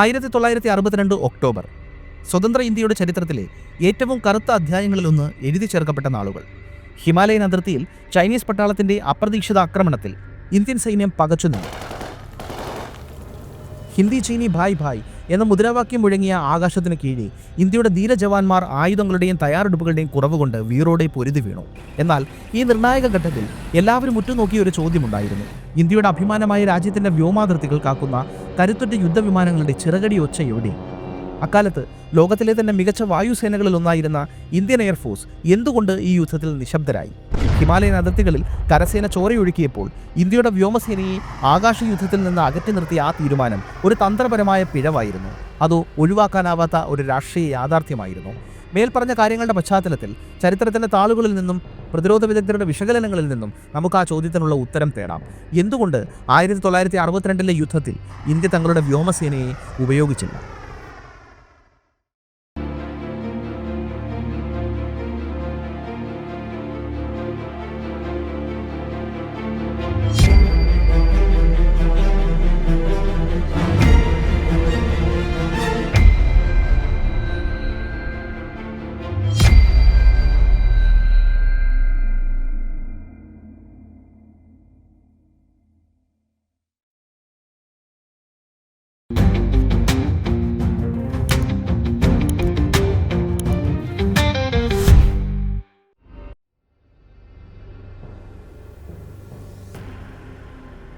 ആയിരത്തി തൊള്ളായിരത്തി അറുപത്തിരണ്ട് ഒക്ടോബർ. സ്വതന്ത്ര ഇന്ത്യയുടെ ചരിത്രത്തിലെ ഏറ്റവും കറുത്ത അധ്യായങ്ങളിലൊന്ന് എഴുതി ചേർക്കപ്പെട്ട നാളുകൾ. ഹിമാലയൻ അതിർത്തിയിൽ ചൈനീസ് പട്ടാളത്തിന്റെ അപ്രതീക്ഷിത ആക്രമണത്തിൽ ഇന്ത്യൻ സൈന്യം പകച്ചു നിന്നു. ഹിന്ദി ചീനി ഭായ് ഭായ് എന്ന മുദ്രാവാക്യം മുഴങ്ങിയ ആകാശത്തിന് കീഴിൽ ഇന്ത്യയുടെ ധീരജവാന്മാർ ആയുധങ്ങളുടെയും തയ്യാറെടുപ്പുകളുടെയും കുറവ് കൊണ്ട് വീറോടെ പൊരുതി വീണു. എന്നാൽ ഈ നിർണായക ഘട്ടത്തിൽ എല്ലാവരും ഉറ്റുനോക്കിയ ഒരു ചോദ്യമുണ്ടായിരുന്നു. ഇന്ത്യയുടെ അഭിമാനമായ രാജ്യത്തിന്റെ വ്യോമാതിർത്തികൾ കാക്കുന്ന കരുത്തുറ്റ യുദ്ധവിമാനങ്ങളുടെ ചിറകടി ഒച്ച എവിടെ? അക്കാലത്ത് ലോകത്തിലെ തന്നെ മികച്ച വായുസേനകളിൽ ഒന്നായിരുന്ന ഇന്ത്യൻ എയർഫോഴ്സ് എന്തുകൊണ്ട് ഈ യുദ്ധത്തിൽ നിശബ്ദരായി? ഹിമാലയൻ അതിർത്തികളിൽ കരസേന ചോരയൊഴുക്കിയപ്പോൾ ഇന്ത്യയുടെ വ്യോമസേനയെ ആകാശ യുദ്ധത്തിൽ നിന്ന് അകറ്റി നിർത്തിയ ആ തീരുമാനം ഒരു തന്ത്രപരമായ പിഴവായിരുന്നു. അത് ഒഴിവാക്കാനാവാത്ത ഒരു രാഷ്ട്രീയ യാഥാർത്ഥ്യമായിരുന്നു. മേൽപ്പറഞ്ഞ കാര്യങ്ങളുടെ പശ്ചാത്തലത്തിൽ ചരിത്രത്തിന്റെ താളുകളിൽ നിന്നും പ്രതിരോധ വിദഗ്ധരുടെ വിശകലനങ്ങളിൽ നിന്നും നമുക്ക് ആ ചോദ്യത്തിനുള്ള ഉത്തരം തേടാം. എന്തുകൊണ്ട് ആയിരത്തി തൊള്ളായിരത്തി അറുപത്തിരണ്ടിലെ യുദ്ധത്തിൽ ഇന്ത്യ തങ്ങളുടെ വ്യോമസേനയെ ഉപയോഗിച്ചില്ല?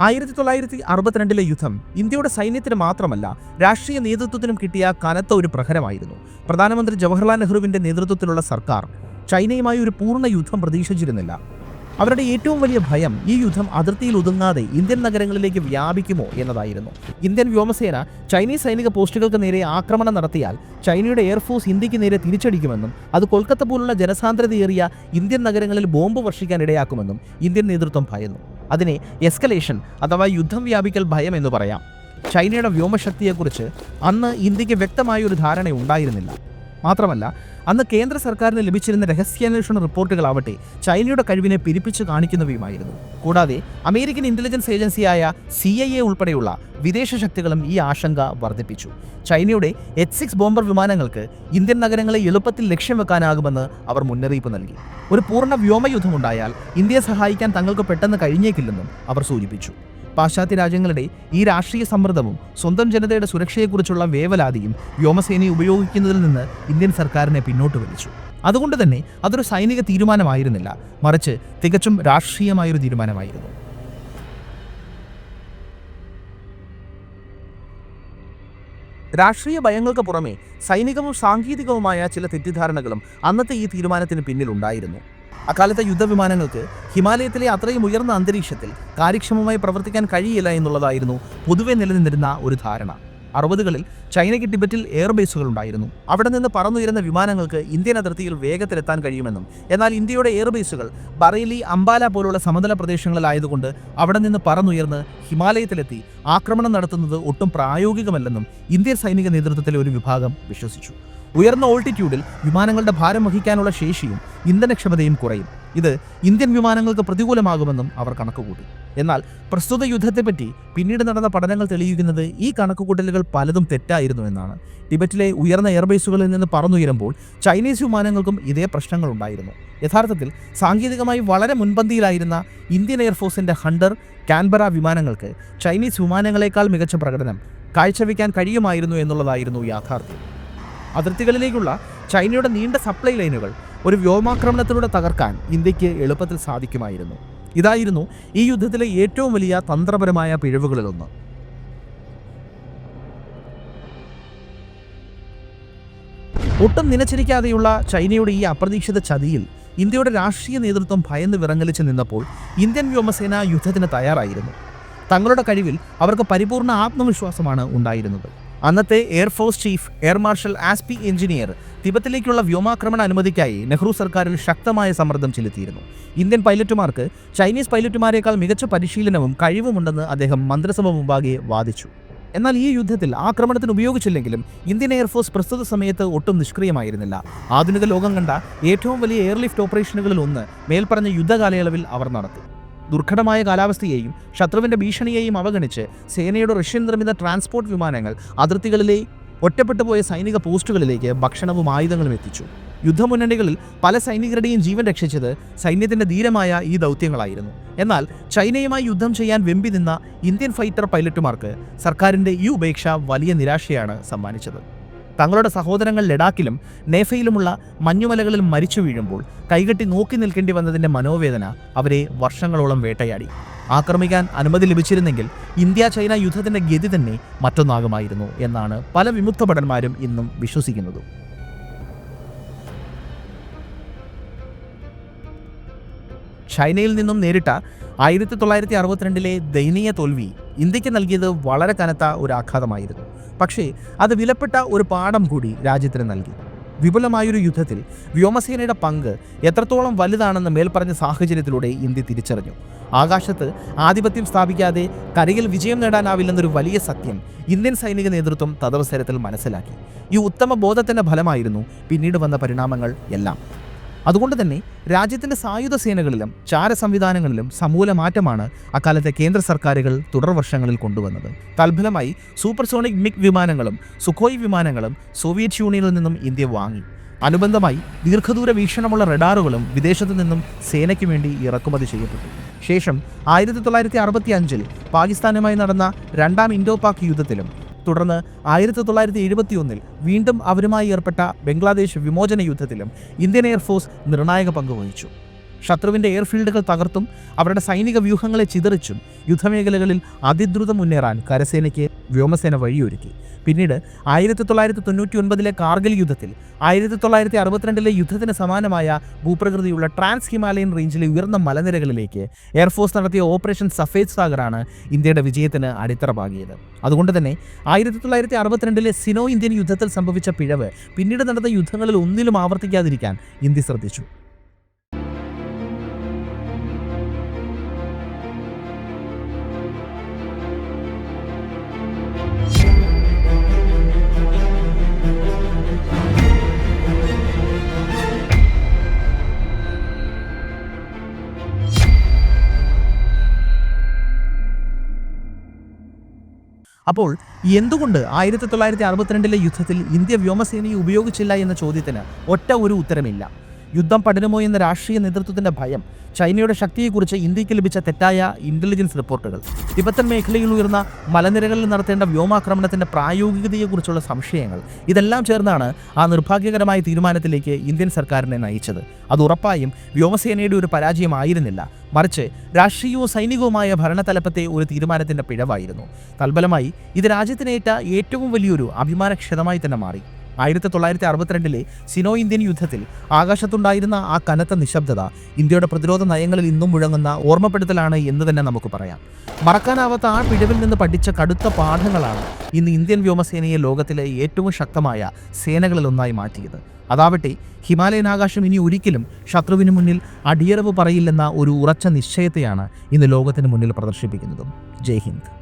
ആയിരത്തി തൊള്ളായിരത്തി അറുപത്തിരണ്ടിലെ യുദ്ധം ഇന്ത്യയുടെ സൈന്യത്തിന് മാത്രമല്ല രാഷ്ട്രീയ നേതൃത്വത്തിനും കിട്ടിയ കനത്ത ഒരു പ്രഹരമായിരുന്നു. പ്രധാനമന്ത്രി ജവഹർലാൽ നെഹ്റുവിന്റെ നേതൃത്വത്തിലുള്ള സർക്കാർ ചൈനയുമായി ഒരു പൂർണ യുദ്ധം പ്രതീക്ഷിച്ചിരുന്നില്ല. അവരുടെ ഏറ്റവും വലിയ ഭയം ഈ യുദ്ധം അതിർത്തിയിൽ ഒതുങ്ങാതെ ഇന്ത്യൻ നഗരങ്ങളിലേക്ക് വ്യാപിക്കുമോ എന്നതായിരുന്നു. ഇന്ത്യൻ വ്യോമസേന ചൈനീസ് സൈനിക പോസ്റ്റുകൾക്ക് നേരെ ആക്രമണം നടത്തിയാൽ ചൈനയുടെ എയർഫോഴ്സ് ഇന്ത്യയ്ക്ക് നേരെ തിരിച്ചടിക്കുമെന്നും അത് കൊൽക്കത്ത പോലുള്ള ജനസാന്ദ്രതയേറിയ ഇന്ത്യൻ നഗരങ്ങളിൽ ബോംബ് വർഷിക്കാൻ ഇടയാക്കുമെന്നും ഇന്ത്യൻ നേതൃത്വം ഭയന്നു. അതിനെ എസ്കലേഷൻ അഥവാ യുദ്ധം വ്യാപിക്കൽ ഭയം എന്ന് പറയാം. ചൈനയുടെ വ്യോമശക്തിയെക്കുറിച്ച് അന്ന് ഇന്ത്യയ്ക്ക് വ്യക്തമായ ഒരു ധാരണ ഉണ്ടായിരുന്നില്ല മാത്രമല്ല അന്ന് കേന്ദ്ര സർക്കാരിന് ലഭിച്ചിരുന്ന രഹസ്യാന്വേഷണ റിപ്പോർട്ടുകളാവട്ടെ ചൈനയുടെ കഴിവിനെ പിരിപ്പിച്ച് കാണിക്കുന്നവയുമായിരുന്നു. കൂടാതെ അമേരിക്കൻ ഇന്റലിജൻസ് ഏജൻസിയായ സി ഐ എ ഉൾപ്പെടെയുള്ള വിദേശ ശക്തികളും ഈ ആശങ്ക വർദ്ധിപ്പിച്ചു. ചൈനയുടെ എച്ച് സിക്സ് ബോംബർ വിമാനങ്ങൾക്ക് ഇന്ത്യൻ നഗരങ്ങളെ എളുപ്പത്തിൽ ലക്ഷ്യം വെക്കാനാകുമെന്ന് അവർ മുന്നറിയിപ്പ് നൽകി. ഒരു പൂർണ വ്യോമയുദ്ധമുണ്ടായാൽ ഇന്ത്യയെ സഹായിക്കാൻ തങ്ങൾക്ക് പെട്ടെന്ന് കഴിഞ്ഞേക്കില്ലെന്നും അവർ സൂചിപ്പിച്ചു. പാശ്ചാത്യ രാജ്യങ്ങളുടെ ഈ രാഷ്ട്രീയ സമ്മർദ്ദവും സ്വന്തം ജനതയുടെ സുരക്ഷയെക്കുറിച്ചുള്ള വേവലാതിയും വ്യോമസേനയെ ഉപയോഗിക്കുന്നതിൽ നിന്ന് ഇന്ത്യൻ സർക്കാരിനെ പിന്നോട്ട് വലിച്ചു. അതുകൊണ്ട് തന്നെ അതൊരു സൈനിക തീരുമാനമായിരുന്നില്ല. മറിച്ച് തികച്ചും രാഷ്ട്രീയമായൊരു തീരുമാനമായിരുന്നു. രാഷ്ട്രീയ ഭയങ്ങൾക്ക് പുറമെ സൈനികവും സാങ്കേതികവുമായ ചില തെറ്റിദ്ധാരണകളും അന്നത്തെ ഈ തീരുമാനത്തിന് പിന്നിലുണ്ടായിരുന്നു. അക്കാലത്തെ യുദ്ധവിമാനങ്ങൾക്ക് ഹിമാലയത്തിലെ അത്രയും ഉയർന്ന അന്തരീക്ഷത്തിൽ കാര്യക്ഷമമായി പ്രവർത്തിക്കാൻ കഴിയില്ല എന്നുള്ളതായിരുന്നു പൊതുവെ നിലനിന്നിരുന്ന ഒരു ധാരണ. അറുപതുകളിൽ ചൈനയ്ക്ക് ടിബറ്റിൽ എയർബേസുകൾ ഉണ്ടായിരുന്നു അവിടെ നിന്ന് പറന്നുയരുന്ന വിമാനങ്ങൾക്ക് ഇന്ത്യൻ അതിർത്തിയിൽ വേഗത്തിലെത്താൻ കഴിയുമെന്നും എന്നാൽ ഇന്ത്യയുടെ എയർബേസുകൾ ബറേലി അംബാല പോലുള്ള സമതല പ്രദേശങ്ങളിലായതുകൊണ്ട് അവിടെ നിന്ന് പറന്നുയർന്ന് ഹിമാലയത്തിലെത്തി ആക്രമണം നടത്തുന്നത് ഒട്ടും പ്രായോഗികമല്ലെന്നും ഇന്ത്യൻ സൈനിക നേതൃത്വത്തിലെ ഒരു വിഭാഗം വിശ്വസിച്ചു. ഉയർന്ന ഓൾട്ടിറ്റ്യൂഡിൽ വിമാനങ്ങളുടെ ഭാരം വഹിക്കാനുള്ള ശേഷിയും ഇന്ധനക്ഷമതയും കുറയും. ഇത് ഇന്ത്യൻ വിമാനങ്ങൾക്ക് പ്രതികൂലമാകുമെന്നും അവർ കണക്കുകൂട്ടി. എന്നാൽ പ്രസ്തുത യുദ്ധത്തെപ്പറ്റി പിന്നീട് നടന്ന പഠനങ്ങൾ തെളിയിക്കുന്നത് ഈ കണക്കുകൂട്ടലുകൾ പലതും തെറ്റായിരുന്നു എന്നാണ്. ടിബറ്റിലെ ഉയർന്ന എയർബേസുകളിൽ നിന്ന് പറന്നുയരുമ്പോൾ ചൈനീസ് വിമാനങ്ങൾക്കും ഇതേ പ്രശ്നങ്ങൾ ഉണ്ടായിരുന്നു യഥാർത്ഥത്തിൽ സാങ്കേതികമായി വളരെ മുൻപന്തിയിലായിരുന്ന ഇന്ത്യൻ എയർഫോഴ്സിന്റെ ഹണ്ടർ കാൻബറ വിമാനങ്ങൾക്ക് ചൈനീസ് വിമാനങ്ങളെക്കാൾ മികച്ച പ്രകടനം കാഴ്ചവെക്കാൻ കഴിയുമായിരുന്നു എന്നുള്ളതായിരുന്നു യാഥാർത്ഥ്യം. അതിർത്തികളിലേക്കുള്ള ചൈനയുടെ നീണ്ട സപ്ലൈ ലൈനുകൾ ഒരു വ്യോമാക്രമണത്തിലൂടെ തകർക്കാൻ ഇന്ത്യയ്ക്ക് എളുപ്പത്തിൽ സാധിക്കുമായിരുന്നു. ഇതായിരുന്നു ഈ യുദ്ധത്തിലെ ഏറ്റവും വലിയ തന്ത്രപരമായ പിഴവുകളിലൊന്ന്. ഒട്ടും നിലച്ചിരിക്കാതെയുള്ള ചൈനയുടെ ഈ അപ്രതീക്ഷിത ചതിയിൽ ഇന്ത്യയുടെ രാഷ്ട്രീയ നേതൃത്വം ഭയന്ന് വിറങ്ങലിച്ച് നിന്നപ്പോൾ ഇന്ത്യൻ വ്യോമസേന യുദ്ധത്തിന് തയ്യാറായിരുന്നു. തങ്ങളുടെ കഴിവിൽ അവർക്ക് പരിപൂർണ ആത്മവിശ്വാസമാണ് ഉണ്ടായിരുന്നത്. അന്നത്തെ air force chief air marshal Aspy Engineer തിബത്തിലേക്കുള്ള വ്യോമാക്രമണ അനുമതിക്കായി നെഹ്റു സർക്കാരിൽ ശക്തമായ സമ്മർദ്ദം ചെലുത്തിയിരുന്നു. ഇന്ത്യൻ പൈലറ്റുമാർക്ക് ചൈനീസ് പൈലറ്റുമാരെക്കാൾ മികച്ച പരിശീലനവും കഴിവുമുണ്ടെന്ന് അദ്ദേഹം മന്ത്രിസഭ മുമ്പാകെ വാദിച്ചു. എന്നാൽ ഈ യുദ്ധത്തിൽ ആക്രമണത്തിന് ഉപയോഗിച്ചില്ലെങ്കിലും ഇന്ത്യൻ എയർഫോഴ്സ് പ്രസ്തുത സമയത്ത് ഒട്ടും നിഷ്ക്രിയമായിരുന്നില്ല. ആധുനിക ലോകം കണ്ട ഏറ്റവും വലിയ എയർലിഫ്റ്റ് ഓപ്പറേഷനുകളിൽ ഒന്ന് മേൽപ്പറഞ്ഞ യുദ്ധകാലയളവിൽ അവർ നടത്തി. ദുർഘടമായ കാലാവസ്ഥയെയും ശത്രുവിന്റെ ഭീഷണിയെയും അവഗണിച്ച് സേനയുടെ റഷ്യൻ നിർമ്മിത ട്രാൻസ്പോർട്ട് വിമാനങ്ങൾ അതിർത്തികളിലെ ഒറ്റപ്പെട്ടു പോയ സൈനിക പോസ്റ്റുകളിലേക്ക് ഭക്ഷണവും ആയുധങ്ങളും എത്തിച്ചു. യുദ്ധമുന്നണികളിൽ പല സൈനികരുടെയും ജീവൻ രക്ഷിച്ചത് സൈന്യത്തിന്റെ ധീരമായ ഈ ദൗത്യങ്ങളായിരുന്നു. എന്നാൽ ചൈനയുമായി യുദ്ധം ചെയ്യാൻ വെമ്പി നിന്ന ഇന്ത്യൻ ഫൈറ്റർ പൈലറ്റുമാർക്ക് സർക്കാരിന്റെ ഈ ഉപേക്ഷ വലിയ നിരാശയാണ് സമ്മാനിച്ചത്. തങ്ങളുടെ സഹോദരങ്ങൾ ലഡാക്കിലും നേഫയിലുമുള്ള മഞ്ഞുമലകളിൽ മരിച്ചു വീഴുമ്പോൾ കൈകെട്ടി നോക്കി നിൽക്കേണ്ടി വന്നതിന്റെ മനോവേദന അവരെ വർഷങ്ങളോളം വേട്ടയാടി. ആക്രമിക്കാൻ അനുമതി ലഭിച്ചിരുന്നെങ്കിൽ ഇന്ത്യ ചൈന യുദ്ധത്തിന്റെ ഗതി തന്നെ മറ്റൊന്നാകുമായിരുന്നു എന്നാണ് പല വിമുക്ത ഭടന്മാരും ഇന്നും വിശ്വസിക്കുന്നത്. ചൈനയിൽ നിന്നും നേരിട്ട ആയിരത്തി തൊള്ളായിരത്തി അറുപത്തിരണ്ടിലെ ദയനീയ തോൽവി ഇന്ത്യയ്ക്ക് നൽകിയത് വളരെ കനത്ത ഒരു ആഘാതമായിരുന്നു. പക്ഷേ അത് വിലപ്പെട്ട ഒരു പാഠം കൂടി രാജ്യത്തിന് നൽകി. വിപുലമായൊരു യുദ്ധത്തിൽ വ്യോമസേനയുടെ പങ്ക് എത്രത്തോളം വലുതാണെന്ന് മേൽപ്പറഞ്ഞ സാഹചര്യത്തിലൂടെ ഇന്ത്യ തിരിച്ചറിഞ്ഞു. ആകാശത്ത് ആധിപത്യം സ്ഥാപിക്കാതെ കരയിൽ വിജയം നേടാനാവില്ലെന്നൊരു വലിയ സത്യം ഇന്ത്യൻ സൈനിക നേതൃത്വം തദവസരത്തിൽ മനസ്സിലാക്കി. ഈ ഉത്തമ ബോധത്തിന്റെ ഫലമായിരുന്നു പിന്നീട് വന്ന പരിണാമങ്ങൾ എല്ലാം. അതുകൊണ്ട് തന്നെ രാജ്യത്തിന്റെ സായുധ സേനകളിലും ചാര സംവിധാനങ്ങളിലും സമൂല മാറ്റമാണ് അക്കാലത്തെ കേന്ദ്ര സർക്കാരുകൾ തുടർ വർഷങ്ങളിൽ കൊണ്ടുവന്നത്. തൽഫലമായി സൂപ്പർസോണിക് മിഗ് വിമാനങ്ങളും സുഖോയ് വിമാനങ്ങളും സോവിയറ്റ് യൂണിയനിൽ നിന്നും ഇന്ത്യ വാങ്ങി. അനുബന്ധമായി ദീർഘദൂര വീക്ഷണമുള്ള റഡാറുകളും വിദേശത്തു നിന്നും സേനയ്ക്ക് വേണ്ടി ഇറക്കുമതി ചെയ്യപ്പെട്ടു. ശേഷം ആയിരത്തി തൊള്ളായിരത്തി അറുപത്തി അഞ്ചിൽ പാകിസ്ഥാനുമായി നടന്ന രണ്ടാം ഇൻഡോ പാക് യുദ്ധത്തിലും തുടർന്ന് ആയിരത്തി തൊള്ളായിരത്തി എഴുപത്തിയൊന്നിൽ വീണ്ടും അവരുമായി ഏർപ്പെട്ട ബംഗ്ലാദേശ് വിമോചന യുദ്ധത്തിലും ഇന്ത്യൻ എയർഫോഴ്സ് നിർണായക പങ്ക് വഹിച്ചു. ശത്രുവിന്റെ എയർഫീൽഡുകൾ തകർത്തും അവരുടെ സൈനിക വ്യൂഹങ്ങളെ ചിതറിച്ചും യുദ്ധമേഖലകളിൽ അതിദ്രുതം മുന്നേറാൻ കരസേനയ്ക്ക് വ്യോമസേന വഴിയൊരുക്കി. പിന്നീട് ആയിരത്തി തൊള്ളായിരത്തി തൊണ്ണൂറ്റി ഒൻപതിലെ കാർഗിൽ യുദ്ധത്തിൽ ആയിരത്തി തൊള്ളായിരത്തി അറുപത്തിരണ്ടിലെ യുദ്ധത്തിന് സമാനമായ ഭൂപ്രകൃതിയുള്ള ട്രാൻസ് ഹിമാലയൻ റേഞ്ചിലെ ഉയർന്ന മലനിരകളിലേക്ക് എയർഫോഴ്സ് നടത്തിയ ഓപ്പറേഷൻ സഫേദ് സാഗറാണ് ഇന്ത്യയുടെ വിജയത്തിന് അടിത്തറ പാകിയത് അതുകൊണ്ട് തന്നെ ആയിരത്തി തൊള്ളായിരത്തി അറുപത്തിരണ്ടിലെ സിനോ ഇന്ത്യൻ യുദ്ധത്തിൽ സംഭവിച്ച പിഴവ് പിന്നീട് നടന്ന യുദ്ധങ്ങളിൽ ഒന്നിലും ആവർത്തിക്കാതിരിക്കാൻ ഇന്ത്യ ശ്രദ്ധിച്ചു. അപ്പോൾ എന്തുകൊണ്ട് ആയിരത്തി തൊള്ളായിരത്തി അറുപത്തിരണ്ടിലെ യുദ്ധത്തിൽ ഇന്ത്യ വ്യോമസേനയെ ഉപയോഗിച്ചില്ല എന്ന ചോദ്യത്തിന് ഒറ്റ ഒരു ഉത്തരമില്ല? യുദ്ധം പടരുമോ എന്ന രാഷ്ട്രീയ നേതൃത്വത്തിന്റെ ഭയം ചൈനയുടെ ശക്തിയെക്കുറിച്ച് ഇന്ത്യയ്ക്ക് ലഭിച്ച തെറ്റായ ഇന്റലിജൻസ് റിപ്പോർട്ടുകൾ. തിബത്തൻ മേഖലയിൽ ഉയർന്ന മലനിരകളിൽ നടത്തേണ്ട വ്യോമാക്രമണത്തിന്റെ പ്രായോഗികതയെക്കുറിച്ചുള്ള സംശയങ്ങൾ. ഇതെല്ലാം ചേർന്നാണ് ആ നിർഭാഗ്യകരമായ തീരുമാനത്തിലേക്ക് ഇന്ത്യൻ സർക്കാരിനെ നയിച്ചത്. അത് ഉറപ്പായും വ്യോമസേനയുടെ ഒരു പരാജയമായിരുന്നില്ല. മറിച്ച് രാഷ്ട്രീയവും സൈനികവുമായ ഭരണതലപ്പത്തെ ഒരു തീരുമാനത്തിന്റെ പിഴവായിരുന്നു. തൽബലമായി ഇത് രാജ്യത്തിനേറ്റ ഏറ്റവും വലിയൊരു അഭിമാനക്ഷതമായി തന്നെ മാറി. ആയിരത്തി തൊള്ളായിരത്തി അറുപത്തിരണ്ടിലെ സിനോ ഇന്ത്യൻ യുദ്ധത്തിൽ ആകാശത്തുണ്ടായിരുന്ന ആ കനത്ത നിശബ്ദത ഇന്ത്യയുടെ പ്രതിരോധ നയങ്ങളിൽ ഇന്നും മുഴങ്ങുന്ന ഓർമ്മപ്പെടുത്തലാണ് എന്ന് തന്നെ നമുക്ക് പറയാം. മറക്കാനാവാത്ത ആ പിഴവിൽ നിന്ന് പഠിച്ച കടുത്ത പാഠങ്ങളാണ് ഇന്ന് ഇന്ത്യൻ വ്യോമസേനയെ ലോകത്തിലെ ഏറ്റവും ശക്തമായ സേനകളിലൊന്നായി മാറ്റിയത്. അതാവട്ടെ ഹിമാലയൻ ആകാശം ഇനി ഒരിക്കലും ശത്രുവിന് മുന്നിൽ അടിയറവ് പറയില്ലെന്ന ഒരു ഉറച്ച നിശ്ചയത്തെയാണ് ഇന്ന് ലോകത്തിന് മുന്നിൽ പ്രദർശിപ്പിക്കുന്നതും. ജയ് ഹിന്ദ്.